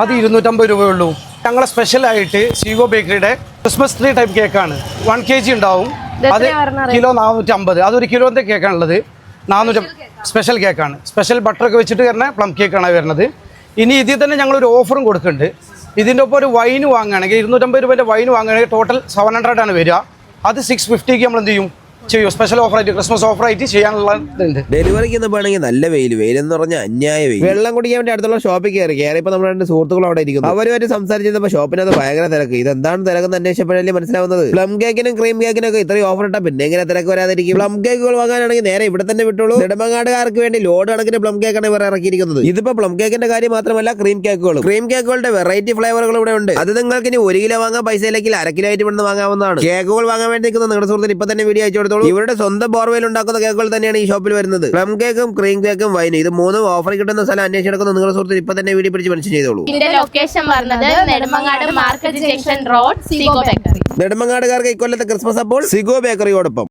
അത് ഇരുന്നൂറ്റമ്പത് രൂപയുള്ളൂ ഞങ്ങളെ സ്പെഷ്യലായിട്ട് സീഗോ ബേക്കറിയുടെ ക്രിസ്മസ് ട്രീ ടൈപ്പ് കേക്കാണ് വൺ കെ ജി ഉണ്ടാവും. അത് കിലോ നാനൂറ്റി അമ്പത് അതൊരു കിലോന്റെ കേക്കാണുള്ളത് നാനൂറ്റി സ്പെഷ്യൽ കേക്കാണ് സ്പെഷ്യൽ ബട്ടറൊക്കെ വെച്ചിട്ട് വരുന്ന പ്ലം കേക്കാണ് വരുന്നത്. ഇനി ഇതിൽ തന്നെ ഞങ്ങളൊരു ഓഫറും കൊടുക്കുന്നുണ്ട്. ഇതിന്റെ ഒപ്പം ഒരു വൈൻ വാങ്ങുകയാണെങ്കിൽ ഇരുന്നൂറ്റമ്പത് രൂപേന്റെ വൈൻ വാങ്ങുകയാണെങ്കിൽ ടോട്ടൽ സെവൻ ഹൺഡ്രഡ് ആണ് വരിക. അത് സിക്സ് ഫിഫ്റ്റിക്ക് നമ്മൾ എന്ത് ചെയ്യും? ചെയ്യും. സ്പെഷ്യൽ ഓഫറായിട്ട് ക്രിസ്മസ് ഓഫറായിട്ട് ചെയ്യാനുള്ള ഇതുണ്ട്. ഡെലിവറിക്ക് എന്ന് പറയുകയാണെങ്കിൽ നല്ല വെയിൽ വെയിൽ എന്ന് പറഞ്ഞാൽ അന്യായ വെയിൽ. വെള്ളം കുടിക്കാൻ വേണ്ടി അടുത്തുള്ള ഷോപ്പിൽ കയറി. കയറിയപ്പോൾ നമ്മുടെ രണ്ട് സുഹൃത്തുക്കൾ അവിടെ ഇരിക്കുന്നു. അവരുമായിട്ട് സംസാരിച്ചപ്പോൾ ഷോപ്പിനകത്ത് ഭയങ്കര തിരക്ക്. ഇതെന്താണ് തിരക്കെന്ന് അന്വേഷിച്ചപ്പോഴല്ലേ മനസ്സിലാവുന്നത്? പ്ലം കേക്കിനും ക്രീം കേക്കിനും ഒക്കെ ഇത്രയും ഓഫർ ഇട്ടാ പിന്നെ എങ്ങനെ തിരക്ക് വരാതിരിക്കും? പ്ലം കേക്കുകൾ വാങ്ങാനാണെങ്കിൽ നേരെ ഇവിടെ തന്നെ വിട്ടുള്ളൂ നെടുമങ്ങാടുകാർക്ക് വേണ്ടി ലോഡ് കണക്കിന് പ്ലം കേക്കാണ് ഇവർ ഇറക്കിയിരിക്കുന്നത്. ഇതിപ്പോ പ്ലം കേക്കിന്റെ കാര്യം മാത്രമല്ല ക്രീം കേക്കുകളും ക്രീം കേക്കുകളുടെ വെറൈറ്റി ഫ്ലേവറുകൾ ഇവിടെ ഉണ്ട്. അത് നിങ്ങൾക്ക് ഇനി ഒരു കിലോ വാങ്ങാൻ പൈസ ഇല്ലെങ്കിൽ അര കിലോ ആയിട്ട് ഇവിടുന്ന് വാങ്ങാവുന്നതാണ്. കേക്കുകൾ വാങ്ങാൻ വേണ്ടി നിൽക്കുന്ന നിങ്ങളുടെ സുഹൃത്തിന് ഇപ്പൊ തന്നെ വീഡിയോ അയച്ചു കൊടുത്തോളൂ ഇവരുടെ സ്വന്തം ബോർവെയിൽ ഉണ്ടാക്കുന്ന കേക്കുകൾ തന്നെയാണ് ഈ ഷോപ്പിൽ വരുന്നത്. പ്ലം കേക്കും ക്രീം കേക്കും വൈനും ഇത് മൂന്നും ഓഫർ കിട്ടുന്ന സ്ഥലം അന്വേഷിച്ചെടുക്കുന്ന നിങ്ങളുടെ സുഹൃത്തിന് ഇപ്പൊ തന്നെ വീഡിയോ പിടിച്ച് മെൻഷൻ ചെയ്തോളൂ. ഇതിന്റെ location Nedumangad market junction road Seego bakery നെടുമങ്ങാടുകാർക്ക് ഇക്കൊല്ലത്തെ ക്രിസ്മസ് അപ്പോൾ സിഗോ ബേക്കറിയോടൊപ്പം